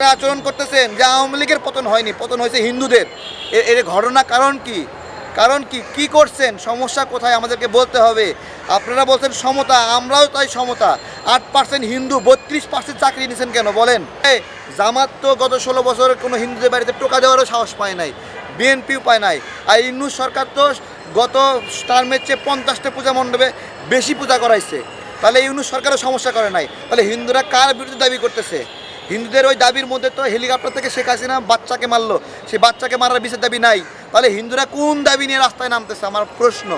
আচরণ করতেছেন যে আওয়ামী লীগের পতন হয়নি, পতন হয়েছে হিন্দুদের। এর ঘটনা কারণ কি? কারণ কি? কি করছেন? সমস্যা কোথায়? আমাদেরকে বলতে হবে। আপনারা বলছেন সমতা, আমরাও তাই সমতা। আট পার্সেন্ট হিন্দু, বত্রিশ পার্সেন্ট চাকরি নিছেন কেন? বলেন। জামাত তো গত ষোলো বছরের কোনো হিন্দুদের বাড়িতে টোকা দেওয়ারও সাহস পায় নাই, বিএনপিও পায় নাই। আর ইন্নুস সরকার তো গত টার্মের চেয়ে পঞ্চাশটা পূজা মণ্ডপে বেশি পূজা করাইছে। তাহলে ইউনুস সরকারও সমস্যা করে নাই। তাহলে হিন্দুরা কার বিরুদ্ধে দাবি করতেছে? হিন্দুদের ওই দাবির মধ্যে তো হেলিকপ্টার থেকে শেখ হাসিনা বাচ্চাকে মারলো। সে বাচ্চাকে মারার বিচার দাবি নাই। তাহলে হিন্দুরা কোন দাবি নিয়ে রাস্তায় নামতেছে? আমার প্রশ্ন।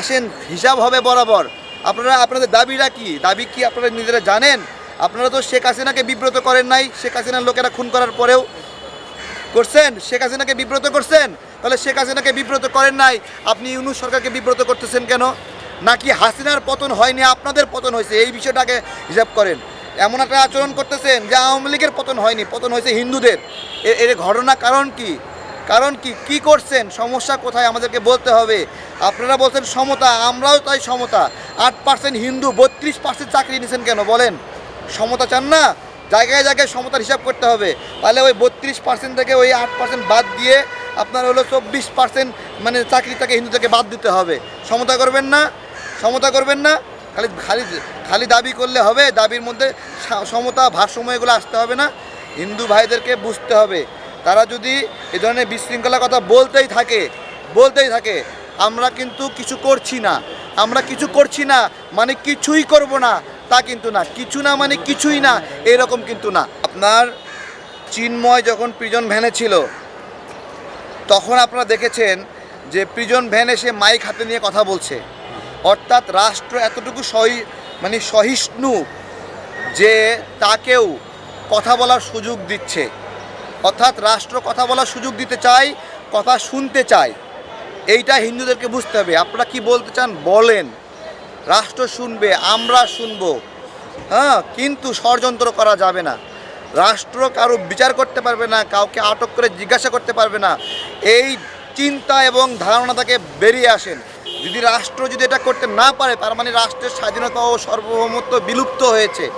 আসেন, হিসাব হবে বরাবর। আপনারা, আপনাদের দাবিটা কি? দাবি কি আপনারা নিজেরা জানেন? আপনারা তো শেখ হাসিনাকে বিব্রত করেন নাই। শেখ হাসিনার লোকেরা খুন করার পরেও করছেন? শেখ হাসিনাকে বিব্রত করছেন? তাহলে শেখ হাসিনাকে বিব্রত করেন নাই? আপনি ইউনুস সরকারকে বিব্রত করতেছেন কেন? নাকি হাসিনার পতন হয়নি, আপনাদের পতন হয়েছে? এই বিষয়টাকে হিসাব করেন। এমন একটা আচরণ করতেছেন যে আওয়ামী লীগের পতন হয়নি, পতন হয়েছে হিন্দুদের। এর ঘটনা কারণ কি? কারণ কি? কি করছেন? সমস্যা কোথায়? আমাদেরকে বলতে হবে। আপনারা বলছেন সমতা, আমরাও তাই সমতা। আট পার্সেন্ট হিন্দু, বত্রিশ পার্সেন্ট চাকরি নিছেন কেন? বলেন। সমতা চান না? জায়গায় জায়গায় সমতার হিসাব করতে হবে। তাহলে ওই বত্রিশ পার্সেন্ট থেকে ওই আট পার্সেন্ট বাদ দিয়ে আপনার হলো চব্বিশ পার্সেন্ট মানে চাকরি থেকে হিন্দু থেকে বাদ দিতে হবে। সমতা করবেন না? সমতা করবেন না? খালি খালি খালি দাবি করলে হবে, দাবির মধ্যে সমতা, ভারসাম্য এগুলো আসতে হবে না। হিন্দু ভাইদেরকে বুঝতে হবে। তারা যদি এ ধরনের বিশৃঙ্খলার কথা বলতেই থাকে বলতেই থাকে, আমরা কিন্তু কিছু করছি না। আমরা কিছু করছি না মানে কিছুই করব না, তা কিন্তু না। কিছু না মানে কিছুই না, এরকম কিন্তু না। আপনার চিন্ময় যখন প্রিজন ভ্যানে ছিল, তখন আপনারা দেখেছেন যে প্রিজন ভ্যানে সে মাইক হাতে নিয়ে কথা বলছে। অর্থাৎ রাষ্ট্র এতটুকু সহি মানে সহিষ্ণু যে তাকেও কথা বলার সুযোগ দিচ্ছে। অর্থাৎ রাষ্ট্র কথা বলার সুযোগ দিতে চায়, কথা শুনতে চায়। এইটা হিন্দুদেরকে বুঝতে হবে। আপনারা কি বলতে চান? বলেন। রাষ্ট্র শুনবে, আমরা শুনব। হ্যাঁ কিন্তু ষড়যন্ত্র করা যাবে না। রাষ্ট্র কারও বিচার করতে পারবে না, কাউকে আটক করে জিজ্ঞাসা করতে পারবে না। এই চিন্তা এবং ধারণা থেকে বেরিয়ে আসেন। যদি রাষ্ট্র যদি এটা করতে না পারে, তার মানে রাষ্ট্রের স্বাধীনতা ও সার্বভৌমত্ব বিলুপ্ত হয়েছে।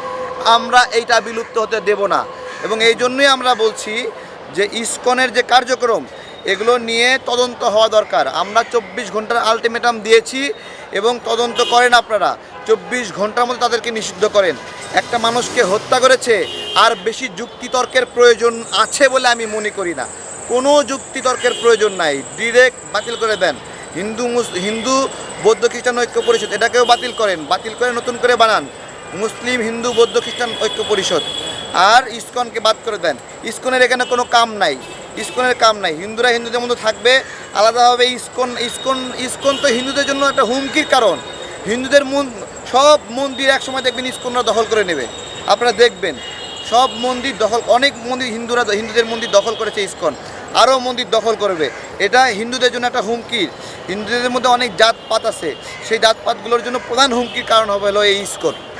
আমরা এইটা বিলুপ্ত হতে দেব না। এবং এই জন্যই আমরা বলছি যে ইসকনের যে কার্যক্রম, এগুলো নিয়ে তদন্ত হওয়া দরকার। আমরা চব্বিশ ঘণ্টার আলটিমেটাম দিয়েছি এবং তদন্ত করেন আপনারা। চব্বিশ ঘণ্টার মধ্যে তাদেরকে নিষিদ্ধ করেন। একটা মানুষকে হত্যা করেছে, আর বেশি যুক্তিতর্কের প্রয়োজন আছে বলে আমি মনে করি না। কোনো যুক্তিতর্কের প্রয়োজন নাই। ডিরেক্ট বাতিল করে দেন। হিন্দু হিন্দু বৌদ্ধ খ্রিস্টান ঐক্য পরিষদ, এটাকেও বাতিল করেন, বাতিল করে নতুন করে বানান। মুসলিম, হিন্দু, বৌদ্ধ, খ্রিস্টান ঐক্য পরিষদ। আর ইস্কনকে বাদ করে দেন। ইস্কনের এখানে কোনো কাম নাই। ইস্কনের কাম নাই। হিন্দুরা হিন্দুদের মধ্যে থাকবে, আলাদাভাবে ইস্কন ইস্কন ইস্কন তো হিন্দুদের জন্য একটা হুমকির কারণ। হিন্দুদের মন, সব মন্দির একসময় দেখবেন ইস্কনরা দখল করে নেবে। আপনারা দেখবেন, সব মন্দির দখল, অনেক মন্দির হিন্দুরা, হিন্দুদের মন্দির দখল করেছে ইসকন। আরও মন্দির দখল করবে। এটা হিন্দুদের জন্য একটা হুমকির। হিন্দুদের মধ্যে অনেক জাতপাত আছে। সেই জাতপাতগুলোর জন্য প্রধান হুমকির কারণ হবে হলো এই ইসকন।